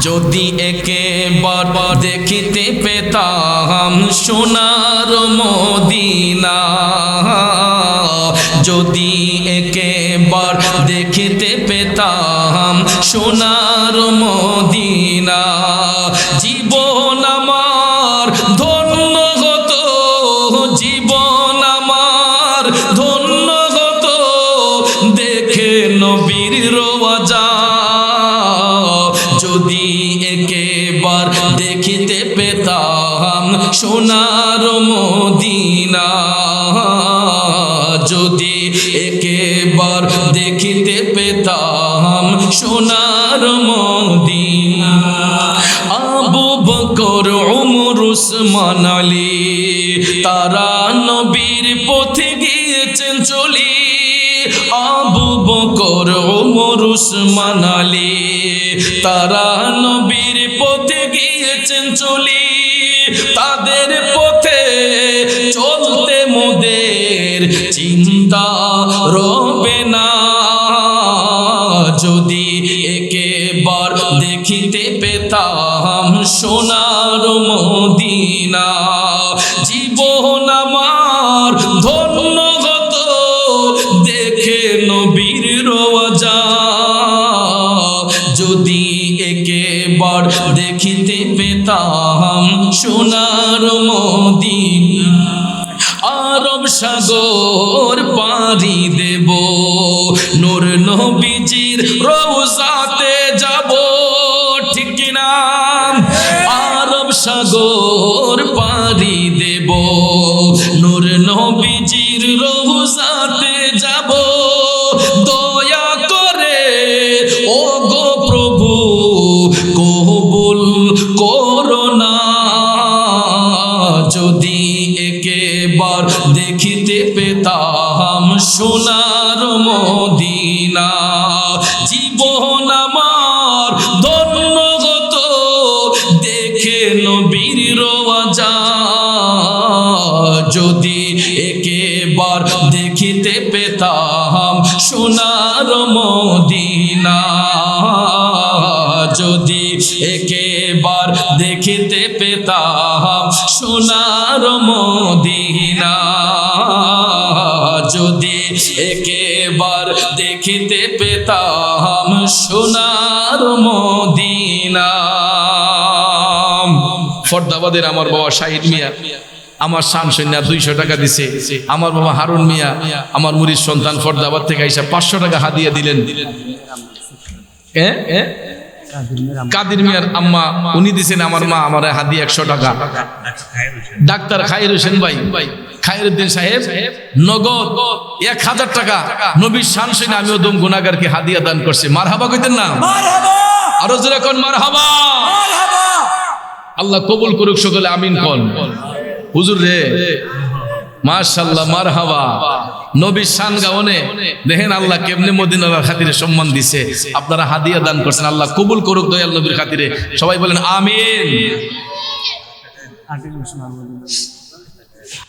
যদি একেবার দেখিতে পেতাম সোনার মদিনা, যদি একেবার দেখিতে পেতাম সোনার মদিনা, জীবন আমার ধন্য হতো জীবন আমার ধন্য হতো দেখে নবীর রোজা সোনার মদিনা। যদি একেবার দেখিতে পেতাম সোনার Medina. Abu Bakr, Umar, Usman Ali, তারা নবীর পথে গিয়েছেন চলি। Abu Bakr, Umar, Usman Ali, তারা নবীর পথে গিয়েছেন চলি। তাদের পথে চলতে মোদের চিন্তা রবে না। যদি একেবার দেখিতে পেতাম সোনার মদিনা, জীবন আমার ধন্য হতো দেখে নবীর রোজা যদি একেবার দেখিতে পেতাম সোনার মদিনা। আরব সাগর পারি দেব, নূর নবীজির রওজাতে যাব। ঠিক কিনা? আরব সাগর পারি দেব, নূর নবীজির রওজাতে করোনা যদি একেবার দেখিতে পেতাম সোনার মদিনা, জীবন আমার ধন্য হতো দেখে নবীর রোজা যদি একেবার দেখিতে পেতাম সোনার মদিনা। যদি একেবার দেখিতে পেতাম সোনার মদিনা, যদি একেবার দেখিতে পেতাম সোনার মদিনা ফরদাবাদের আমার বাবা শাহিদ মিয়া, আমার শান সৈন্য দুইশো টাকা দিছে আমার বাবা হারুন মিয়া, আমার মুরির সন্তান ফরদাবাদ থেকে আইসা পাঁচশো টাকা হাদিয়া দিলেন? এ? কাদির মিয়ার আম্মা। উনি দিছেন আমার মা আমার হাদি একশো টাকা। ডাক্তার খাইর হোসেন। ভাই খাইরুদ্দিন সাহেব নগদ এক হাজার টাকা। নবীর শান সৈন্য আমিও দম গুনাগারকে হাদিয়া দান করছে। মার হাবা কইতেন না? আরও জোরে কোন মার হাবা আল্লাহ কবুল করুক সকলে আমিন কন। হুজুর রে মাশাল্লাহ মার হাওয়া নবীর সান গাওনে দেখেন আল্লাহ কেমনি মদিনার খাতিরে সম্মান দিছে। আপনারা হাদিয়া দান করছেন, আল্লাহ কবুল করুক দয়াল নবীর খাতিরে। সবাই বলেন আমিন।